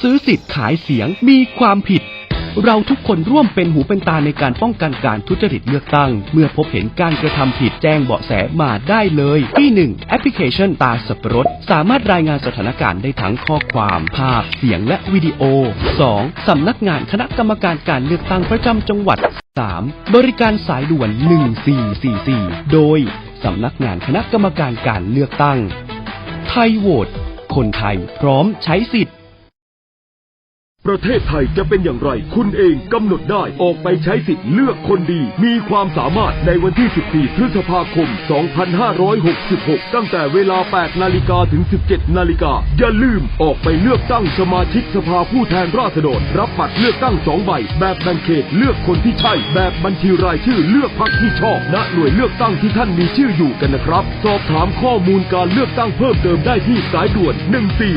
ซื้อสิทธิ์ขายเสียงมีความผิด เราทุกคนร่วมเป็นหูเป็นตาในการป้องกันการทุจริตเลือกตั้ง เมื่อพบเห็นการกระทำผิดแจ้งเบาะแสมาได้เลย ที่ 1. แอปพลิเคชันตาสับปะรด สามารถรายงานสถานการณ์ได้ทั้งข้อความ ภาพ เสียงและวิดีโอ 2. สำนักงานคณะกรรมการการเลือกตั้งประจำจังหวัด 3. บริการสายด่วน 1444 โดยสำนักงานคณะกรรมการการเลือกตั้ง ไทยโหวตคนไทยพร้อมใช้สิทธิ์ ประเทศไทยจะเป็นอย่างไร คุณเองกำหนดได้ออกไปใช้สิทธิ์เลือกคนดี มีความสามารถในวันที่ 14 พฤษภาคม 2566 ตั้งแต่เวลา 8 นาฬิกาถึง 17 นาฬิกา อย่าลืมออกไปเลือกตั้งสมาชิกสภาผู้แทนราษฎร รับบัตรเลือกตั้งสองใบ แบบแบ่งเขตเลือกคนที่ใช่ แบบบัญชีรายชื่อเลือกพรรคที่ชอบณหน่วยเลือกตั้งที่ท่านมีชื่ออยู่กันนะครับ สอบถามข้อมูลการเลือกตั้งเพิ่มเติมได้ที่สายด่วน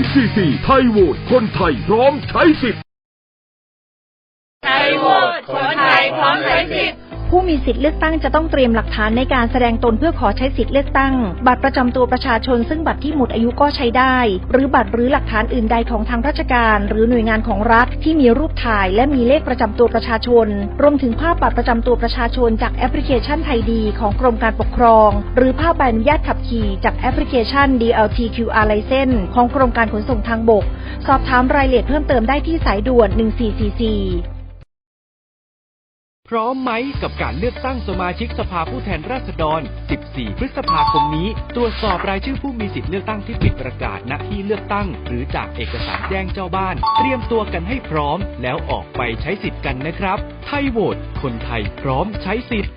1444 ไทยโหวตคนไทยพร้อมใช้สิทธิ์ โหวตคนไทยพร้อมใช้สิทธิ์ผู้มีสิทธิ์เลือกตั้งจะต้องเตรียมหลักฐานในการแสดงตนเพื่อขอใช้สิทธิ์เลือกตั้ง บัตรประจำตัวประชาชนซึ่งบัตรที่หมดอายุก็ใช้ได้ หรือบัตรหรือหลักฐานอื่นใดของทางราชการ หรือหน่วยงานของรัฐที่มีรูปถ่ายและมีเลขประจำตัวประชาชน รวมถึงภาพบัตรประจำตัวประชาชนจากแอปพลิเคชันไทยดีของกรมการปกครอง หรือภาพใบอนุญาตขับขี่จากแอปพลิเคชัน DLT QR License ของกรมการขนส่งทางบก สอบถามรายละเอียดเพิ่มเติมได้ที่สายด่วน 1444 พร้อมไหมกับการเลือกตั้งสมาชิกสภาผู้แทนราษฎร 14 พฤษภาคมนี้ ตรวจสอบรายชื่อผู้มีสิทธิ์เลือกตั้งที่ปิดประกาศณที่เลือกตั้ง หรือจากเอกสารแจ้งเจ้าบ้าน เตรียมตัวกันให้พร้อม แล้วออกไปใช้สิทธิ์กันนะครับ ไทยโหวตคนไทยพร้อมใช้สิทธิ์